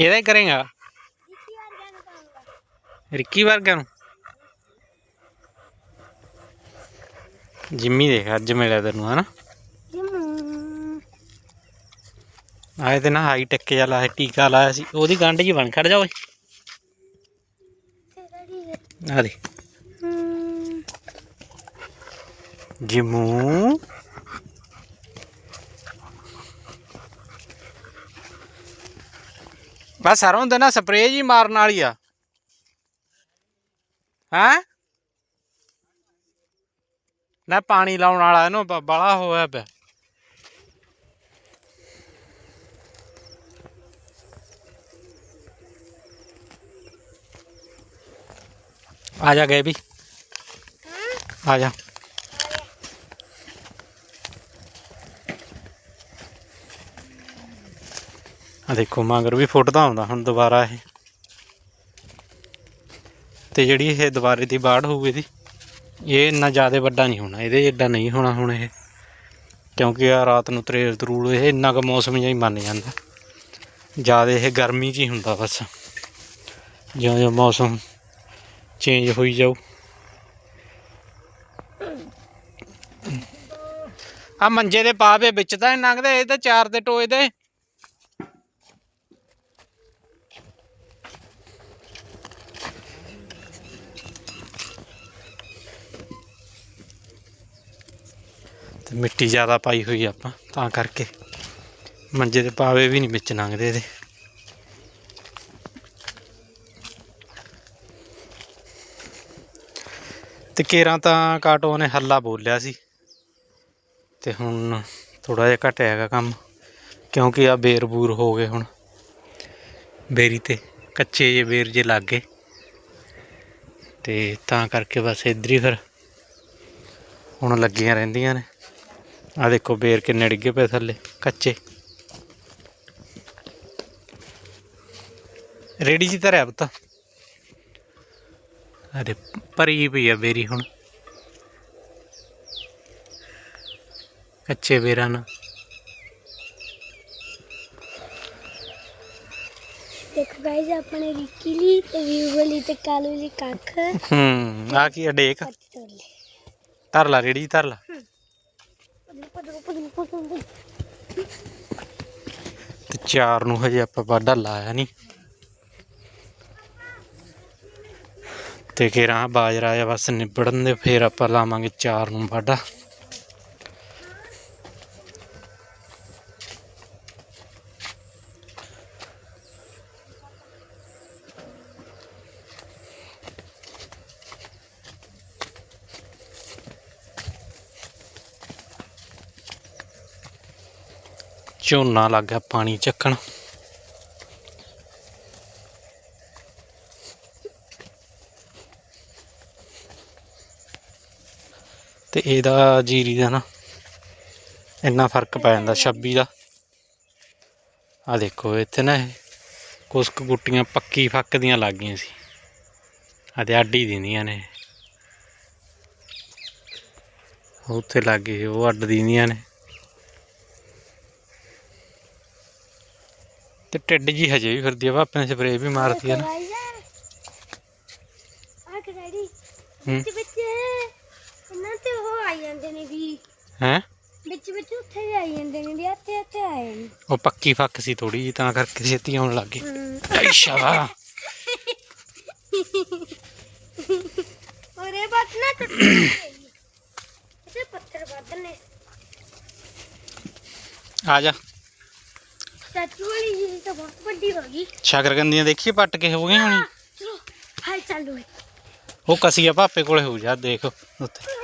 ਇਹਦਾ ਹੀ ਕਰੇਗਾ। ਰਿੱਕੀ ਵਰਗਾ ਨੂੰ। ਜਿੰਮੀ ਦੇਖ ਅੱਜ ਮਿਲਿਆ ਤੈਨੂੰ ਹਨਾ? ਆਏ ਤੇ ਨਾ ਹਾਈ ਟੈਕ ਜਿਹਾ ਲਾਇਆ ਟੀਕਾ ਲਾਇਆ ਸੀ ਉਹਦੀ ਗੰਢ ਜੀ ਬਣ ਖੜ ਜਾ ਓਏ। ਆ ਦੇ ਜਿਮੂ। ਬਸ ਸਰੋਂ ਦੇ ਨਾ ਸਪਰੇਅ ਜੀ ਮਾਰਨ ਵਾਲੀ ਆ। ਹੈਂ? ਨਾ ਪਾਣੀ ਲਾਉਣ ਵਾਲਾ ਇਹਨੂੰ ਬ- ਬਾਹਲਾ ਹੋਇਆ ਪਿਆ। ਆ ਜਾ ਗਏ ਵੀ। ਆ ਜਾ। ਆ ਦੇਖੋ, ਮਗਰ ਵੀ ਫੁੱਟਦਾ ਆਉਂਦਾ ਹੁਣ ਦੁਬਾਰਾ ਇਹ। ਤੇ ਜਿਹੜੀ ਇਹ ਦੁਬਾਰੇ ਦੀ ਬਾੜ ਹੋਊ ਇਹਦੀ, ਇਹ ਇੰਨਾ ਜ਼ਿਆਦਾ ਵੱਡਾ ਨਹੀਂ ਹੋਣਾ, ਇਹਦੇ ਏਡਾ ਨਹੀਂ ਹੋਣਾ ਹੁਣ ਇਹ। ਕਿਉਂਕਿ ਆ ਰਾਤ ਨੂੰ ਤਰੇਲ ਤਰੂਲ, ਇਹ ਇੰਨਾ ਕੁ ਮੌਸਮ ਜਿਹਾ ਹੀ ਮੰਨ ਜਾਂਦਾ। ਜ਼ਿਆਦਾ ਇਹ ਗਰਮੀ 'ਚ ਹੀ ਹੁੰਦਾ ਬਸ। ਜਿਉਂ ਜਿਉਂ ਮੌਸਮ ਚੇਂਜ ਹੋਈ ਜਾਊ। ਆ ਮੰਜੇ ਦੇ ਪਾਵੇ ਵਿੱਚ ਤਾਂ ਨੀ ਲੰਘਦੇ, ਇਹ ਤਾਂ ਚਾਰ ਦੇ ਟੋਏ ਦੇ। ਮਿੱਟੀ ਜ਼ਿਆਦਾ ਪਾਈ ਹੋਈ ਆਪਾਂ, ਤਾਂ ਕਰਕੇ। ਮੰਜੇ ਦੇ ਪਾਵੇ ਵੀ ਨਹੀਂ ਵਿੱਚ ਲੰਘਦੇ ਇਹਦੇ। ਤੇ ਕੇਰਾਂ ਤਾਂ ਕਾਟੋ ਨੇ ਹੱਲਾ ਬੋਲਿਆ ਸੀ। ਤੇ ਹੁਣ ਥੋੜਾ ਜਿਹਾ ਘਟਿਆ ਹੈਗਾ ਕੰਮ, ਕਿਉਂਕਿ ਆ ਬੇਰ ਬੂਰ ਹੋ ਗਏ ਹੁਣ। ਬੇਰੀ ਤੇ ਕੱਚੇ ਜੇ ਬੇਰ ਜੇ ਲੱਗ ਗਏ। ਤੇ ਤਾਂ ਕਰਕੇ ਬਸ ਇੱਧਰ ਹੀ ਫਿਰ ਹੁਣ ਲੱਗੀਆਂ ਰਹਿੰਦੀਆਂ ਨੇ। ਆ ਦੇਖੋ ਬੇਰ ਕਿੰਨੇ ਡਿੱਗੇ ਪਏ ਥੱਲੇ ਕੱਚੇ ਰੇੜੀ ਜੀ ਧਰਿਆ ਪੁੱਤ ਅਰੇ ਭਰੀ ਪਈ ਆ ਬੇਰੀ ਹੁਣ ਕੱਚੇ ਬੇਰਾਂ ਨਾਲ ਦੇਖੋ ਗਾਇਜ਼ ਆਪਣੇ ਰਿੱਕੀ ਲਈ ਤੇ ਵੀਊ ਲਈ ਤੇ ਕਾਲੂ ਲਈ ਕੱਖ ਹੂੰ ਆ ਕੀ ਆ ਡੇਕ ਪੱਟ ਤੋੜ ਲੈ ਧਰ ਲਾ ਰੇੜੀ ਧਰ ਲਾ ਪਦੂ ਪਦੂ ਪਦੂ ਪਦੂ ਤੇ ਚਾਰ ਨੂੰ ਹਜੇ ਆਪਾਂ ਵਾਢਾ ਲਾਇਆ ਨਹੀਂ ਤੇ ਕਿਹੜਾ ਬਾਜਰਾ ਆ ਬਸ ਨਿਬੜਨ ਦੇ, ਫੇਰ ਆਪਾਂ ਲਾਵਾਂਗੇ ਚਾਰ ਨੂੰ ਵਾਢਾ ਝੋਨਾ ਲੱਗ ਗਿਆ ਪਾਣੀ ਚੱਕਣ। ਤੇ ਇਹਦਾ ਜੀਰੀ ਦਾ ਨਾ ਇੰਨਾ ਫ਼ਰਕ ਪੈ ਜਾਂਦਾ 26 ਦਾ। ਆ ਦੇਖੋ, ਇੱਥੇ ਨਾ ਇਹ ਕੁਛ ਕੁ ਗੁੱਟੀਆਂ ਪੱਕੀ ਫੱਕ ਦੀਆਂ ਲੱਗ ਗਈਆਂ ਸੀ। ਆ ਤੇ ਅੱਡ ਹੀ ਦਿੰਦੀਆਂ ਨੇ। ਉੱਥੇ ਲੱਗ ਗਈ ਉਹ ਅੱਡ ਦਿੰਦੀਆਂ ਨੇ। ਤੇ ਟਿੱਡ ਜੀ ਹਜੇ ਵੀ ਫਿਰਦੀ ਆ ਭਾਪੇ ਨੇ ਸਪਰੇਅ ਵੀ ਮਾਰਤੀ ਆ ਨਾ। ਆ ਕੇ ਡੈਡੀ ਹੂੰ। ਵਿੱਚ ਵਿੱਚ ਇਹਨਾਂ ਤੇ ਉਹ ਆਈ ਜਾਂਦੇ ਨੇ ਵੀ। ਹੈ? ਵਿੱਚ ਵਿੱਚ ਉੱਥੇ ਵੀ ਆਈ ਜਾਂਦੇ ਨੇ ਵੀ ਇੱਥੇ ਇੱਥੇ ਆਏ ਨੇ। ਉਹ ਪੱਕੀ ਫੱਕ ਸੀ ਥੋੜੀ ਜੀ ਤਾਂ ਕਰਕੇ ਛੇਤੀ ਆਉਣ ਲੱਗ ਗਈ ਅੱਛਾ ਵਾ ਔਰ ਇਹ ਬਾਤ ਨਾ ਟੁੱਟ ਗਈ ਇਸੇ ਪੱਥਰ ਵੱਧ ਨੇ ਆ ਜਾ। ਚਾਚੂ ਵਾਲੀ ਜੀ ਤਾਂ ਬਹੁਤ ਵੱਡੀ ਹੋ ਗਈ ਸ਼ਕਰਕੰਦੀਆਂ ਦੇਖੀਏ ਪੱਟ ਕੇ ਹੋ ਗਈਆਂ ਹੋਣੀ ਚਲੋ ਹਾਈ ਚੱਲੋ ਉਹ ਕਸੀਆ ਭਾਪੇ ਕੋਲੇ ਹੋ ਜਾ ਦੇਖ ਉੱਥੇ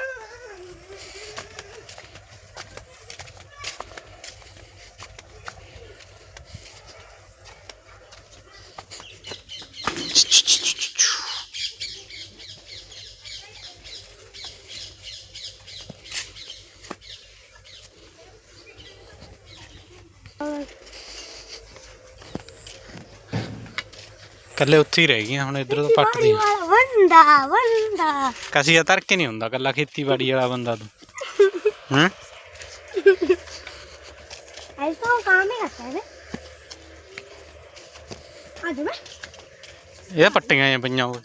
ਕੱਲੇ ਉੱਥੇ ਹੀ ਰਹਿ ਗਈਆਂ ਹੁਣ ਇਧਰ ਤੋਂ ਪੱਟਦੀਆਂ ਵਾਲਾ ਵੰਦਾ ਵੰਦਾ ਕਸੀਆ ਤਰ ਕੇ ਨਹੀਂ ਹੁੰਦਾ ਕੱਲਾ ਖੇਤੀਬਾੜੀ ਵਾਲਾ ਬੰਦਾ ਤੂੰ ਹੂੰ ऐसा वो काम ही करता है ਆ ਜਾ ਮੈਂ ਇਹ ਪੱਟੀਆਂ ਆ ਪਈਆਂ ਓਏ